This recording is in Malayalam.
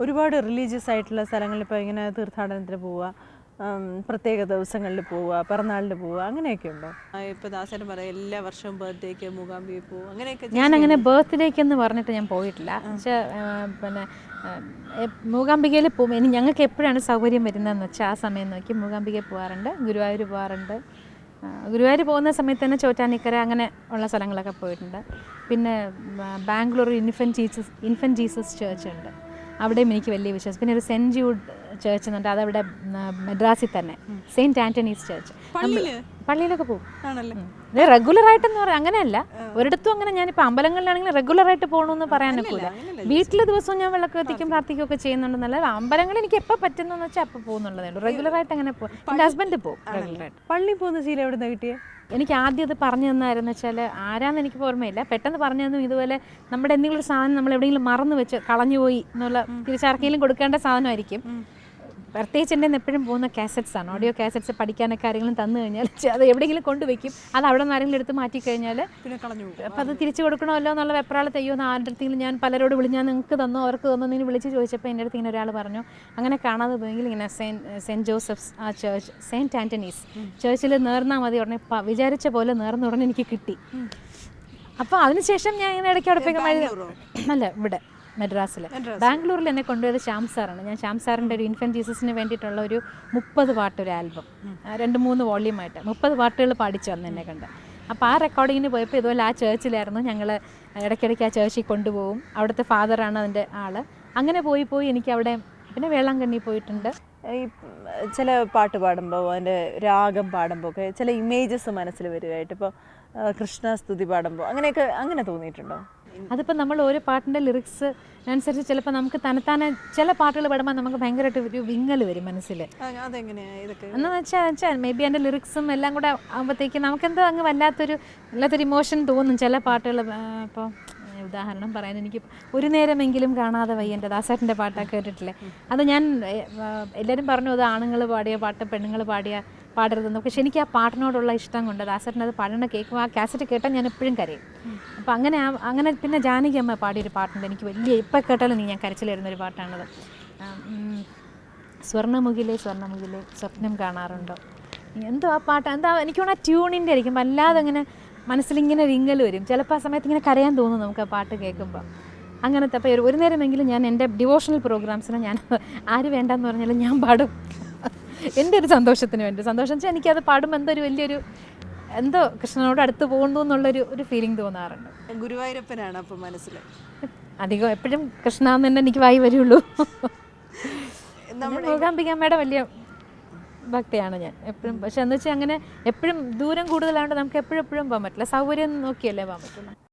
ഒരുപാട് റിലീജിയസ് ആയിട്ടുള്ള സ്ഥലങ്ങളിൽ ഇപ്പോൾ ഇങ്ങനെ തീർത്ഥാടനത്തിന് പോവുക പ്രത്യേക ദിവസങ്ങളിൽ പോവുക പിറന്നാളിന് പോവുക അങ്ങനെയൊക്കെ ഉണ്ടോ? ഇപ്പോൾ ദാസൻ പറയാം എല്ലാ വർഷവും ബർത്ത്ഡേക്ക് മൂകാംബിയെ പോവും അങ്ങനെയൊക്കെ ഞാൻ അങ്ങനെ ബർത്ത്ഡേക്ക് എന്ന് പറഞ്ഞിട്ട് ഞാൻ പോയിട്ടില്ല. പക്ഷേ പിന്നെ മൂകാംബികയിൽ പോകും ഇനി ഞങ്ങൾക്ക് എപ്പോഴാണ് സൗകര്യം വരുന്നതെന്ന് വെച്ചാൽ ആ സമയം നോക്കി മൂകാംബികയിൽ പോകാറുണ്ട് ഗുരുവായൂർ പോകാറുണ്ട് ഗുരുവായൂർ പോകുന്ന സമയത്ത് തന്നെ ചോറ്റാനിക്കര അങ്ങനെ ഉള്ള സ്ഥലങ്ങളൊക്കെ പോയിട്ടുണ്ട്. പിന്നെ Bangalore infant Jesus infant Jesus church ഉണ്ട്. അവിടെയും എനിക്ക് വലിയ വിശ്വാസം. പിന്നെ ഒരു സെന്റ് ജൂഡ് ചേർച്ച് എന്നുണ്ട് അതവിടെ മദ്രാസിൽ തന്നെ. സെയിന്റ് ആന്റണീസ് ചേർച്ച് പള്ളിയിൽ? പള്ളിയിലൊക്കെ പോകും. റെഗുലർ ആയിട്ടെന്ന് പറയാം അങ്ങനെയല്ല. ഒരിടത്തും അങ്ങനെ ഞാനിപ്പോൾ അമ്പലങ്ങളിലാണെങ്കിൽ റെഗുലർ ആയിട്ട് പോകണമെന്ന് പറയാനൊക്കില്ല വീട്ടിൽ ദിവസവും ഞാൻ വിളക്ക് കത്തിക്കും പ്രാർത്ഥിക്കുകയൊക്കെ ചെയ്യുന്നുണ്ടെന്നല്ല അമ്പലങ്ങളിൽ എനിക്ക് എപ്പോൾ പറ്റുന്നതെന്ന് വെച്ചാൽ അപ്പോൾ പോകുന്നുള്ളതേ ഉള്ളൂ. റെഗുലർ ആയിട്ട് അങ്ങനെ പോകും എന്റെ ഹസ്ബൻഡ് പോകും റെഗുലർ ആയിട്ട് പള്ളി പോകുന്ന ശീലം എവിടെ നിന്ന് കിട്ടിയേ? എനിക്ക് ആദ്യം അത് പറഞ്ഞു തന്നായിരുന്നു വെച്ചാൽ ആരാന്ന് എനിക്ക് ഓർമ്മയില്ല. പെട്ടെന്ന് പറഞ്ഞു തന്നു ഇതുപോലെ നമ്മുടെ എന്തെങ്കിലും ഒരു സാധനം നമ്മൾ എവിടെയെങ്കിലും മറന്നു വെച്ച് കളഞ്ഞുപോയി എന്നുള്ള തിരിച്ചാർക്കെങ്കിലും കൊടുക്കേണ്ട സാധനമായിരിക്കും. പ്രത്യേകിച്ച് എന്റെ എപ്പോഴും പോകുന്ന കാസറ്റ്സ് ആണ്. ഓഡിയോ കാസറ്റ്സ് പഠിക്കാനൊക്കെ ആരെങ്കിലും തന്നു കഴിഞ്ഞാൽ അത് എവിടെയെങ്കിലും കൊണ്ടുവയ്ക്കും അത് അവിടെ നിന്ന് ആരെങ്കിലും എടുത്ത് മാറ്റി കഴിഞ്ഞാൽ പിന്നെ കളഞ്ഞു അപ്പോൾ അത് തിരിച്ചു കൊടുക്കണമല്ലോ എന്നുള്ള വെപ്രാളത്തെ അയ്യോ ആരുടെ അടുത്തെങ്കിലും ഞാൻ പലരോട് വിളി ഞാൻ നിങ്ങൾക്ക് തന്നോ അവർക്ക് തന്നോ എന്ന് വിളിച്ച് ചോദിച്ചപ്പോൾ എന്റെ അടുത്ത് ഇങ്ങനെ ഒരാൾ പറഞ്ഞു അങ്ങനെ കാണാതെ പോയെങ്കിൽ ഇങ്ങനെ സെന്റ് സെന്റ് ജോസഫ്സ് ആ ചേർച്ച് സെയിന്റ് ആന്റണീസ് ചേർച്ചിൽ നേർന്നാൽ മതി ഉടനെ വിചാരിച്ച പോലെ നേർന്ന ഉടനെ എനിക്ക് കിട്ടി. അപ്പോൾ അതിനുശേഷം ഞാൻ ഇങ്ങനെ ഇടയ്ക്ക് അവിടെ പോയി അല്ല ഇവിടെ. മദ്രാസിൽ. ബാംഗ്ലൂരിൽ എന്നെ കൊണ്ടുപോയത് ശ്യാം സാറാണ്. ഞാൻ ശ്യാം സാറിന്റെ ഒരു ഇൻഫൻ ജീസസിന് വേണ്ടിയിട്ടുള്ള ഒരു മുപ്പത് പാട്ടൊരു ആൽബം. രണ്ട് മൂന്ന് വോള്യൂമായിട്ട്. മുപ്പത് പാട്ടുകൾ പാടിച്ചു വന്ന് എന്നെ കണ്ട്. അപ്പോൾ ആ റെക്കോർഡിങ്ങിന് പോയപ്പോൾ ഇതുപോലെ ആ ചേർച്ചിലായിരുന്നു ഞങ്ങൾ ഇടയ്ക്കിടയ്ക്ക് ആ ചേർച്ചിൽ കൊണ്ടുപോകും അവിടുത്തെ ഫാദറാണ് അതിന്റെ ആൾ അങ്ങനെ പോയി പോയി എനിക്ക് അവിടെ പിന്നെ വേളാങ്കണ്ണി പോയിട്ടുണ്ട്. ഈ ചില പാട്ട് പാടുമ്പോൾ അതിന്റെ രാഗം പാടുമ്പോൾ ഒക്കെ ചില ഇമേജസ് മനസ്സിൽ വരുമായിട്ട് ഇപ്പോൾ കൃഷ്ണസ്തുതി പാടുമ്പോൾ അങ്ങനെയൊക്കെ അങ്ങനെ തോന്നിയിട്ടുണ്ടോ? അതിപ്പോൾ നമ്മൾ ഓരോ പാട്ടിന്റെ ലിറിക്സ് അനുസരിച്ച് ചിലപ്പോൾ നമുക്ക് തനത്താനെ ചില പാട്ടുകൾ പാടുമ്പോൾ നമുക്ക് ഭയങ്കരമായിട്ട് ഒരു വിങ്ങൽ വരും മനസ്സിൽ എന്ന് വെച്ചാൽ വെച്ചാൽ മേ ബി അതിന്റെ ലിറിക്സും എല്ലാം കൂടെ ആകുമ്പോഴത്തേക്ക് നമുക്കെന്തോ അങ്ങ് വല്ലാത്തൊരു വല്ലാത്തൊരു ഇമോഷൻ തോന്നും ചില പാട്ടുകൾ ഇപ്പോൾ ഉദാഹരണം പറയാൻ എനിക്ക് ഒരു നേരമെങ്കിലും കാണാതെ വയ്യ എന്റെ ദാസേട്ടന്റെ പാട്ടൊക്കെ കേട്ടിട്ടില്ലേ? അത് ഞാൻ എല്ലാവരും പറഞ്ഞു അത് ആണുങ്ങൾ പാടിയ പാട്ട് പെണ്ണുങ്ങൾ പാടിയ പാടരുതെന്ന്. പക്ഷെ എനിക്ക് ആ പാട്ടിനോടുള്ള ഇഷ്ടം കൊണ്ട് ദാസേട്ടൻ അത് പാടണ കേൾക്കും ആ കാസറ്റ് കേട്ടാൽ ഞാൻ എപ്പോഴും കരയും. അപ്പം അങ്ങനെ അങ്ങനെ പിന്നെ ജാനകി അമ്മ പാടിയൊരു പാട്ടുണ്ട്. എനിക്ക് വലിയ ഇപ്പം കേട്ടാലും ഞാൻ കരച്ചിൽ വരുന്നൊരു പാട്ടാണത്. സ്വർണമുഖിലെ സ്വർണമുഖിലെ സ്വപ്നം കാണാറുണ്ടോ? എന്തോ ആ പാട്ട് എന്താ എനിക്ക് തോന്നുന്നു ആ ട്യൂണിന്റെ ആയിരിക്കും. അല്ലാതെ ഇങ്ങനെ മനസ്സിലിങ്ങനെ വിങ്ങൽ വരും. ചിലപ്പോൾ ആ സമയത്ത് ഇങ്ങനെ കരയാൻ തോന്നും നമുക്ക് ആ പാട്ട് കേൾക്കുമ്പോൾ അങ്ങനത്തെ അപ്പോൾ ഒരു നേരമെങ്കിലും ഞാൻ എന്റെ ഡിവോഷണൽ പ്രോഗ്രാംസിന് ഞാൻ ആര് വേണ്ടെന്ന് പറഞ്ഞാലും ഞാൻ പാടും. എന്റെ ഒരു സന്തോഷത്തിന് വേണ്ടി. സന്തോഷം വെച്ചാൽ എനിക്കത് പാടുമ്പോൾ എന്തോ ഒരു വലിയൊരു എന്തോ കൃഷ്ണനോട് അടുത്ത് പോകുന്നു എന്നുള്ളൊരു ഒരു ഫീലിംഗ് തോന്നാറുണ്ട്. ഗുരുവായൂരപ്പനാണ് അപ്പോൾ മനസ്സിൽ അധികം എപ്പോഴും കൃഷ്ണ എന്ന് തന്നെ എനിക്ക് വായി വരുള്ളൂ. മൂകാംബികമ്മയുടെ വലിയ ഭക്തിയാണ് ഞാൻ. എപ്പോഴും പക്ഷെ എന്ന് വെച്ചാൽ അങ്ങനെ എപ്പോഴും ദൂരം കൂടുതലായതുകൊണ്ട് നമുക്ക് എപ്പോഴും പോകാൻ പറ്റില്ല. സൗകര്യം നോക്കിയല്ലേ പോകാൻ പറ്റുള്ളൂ.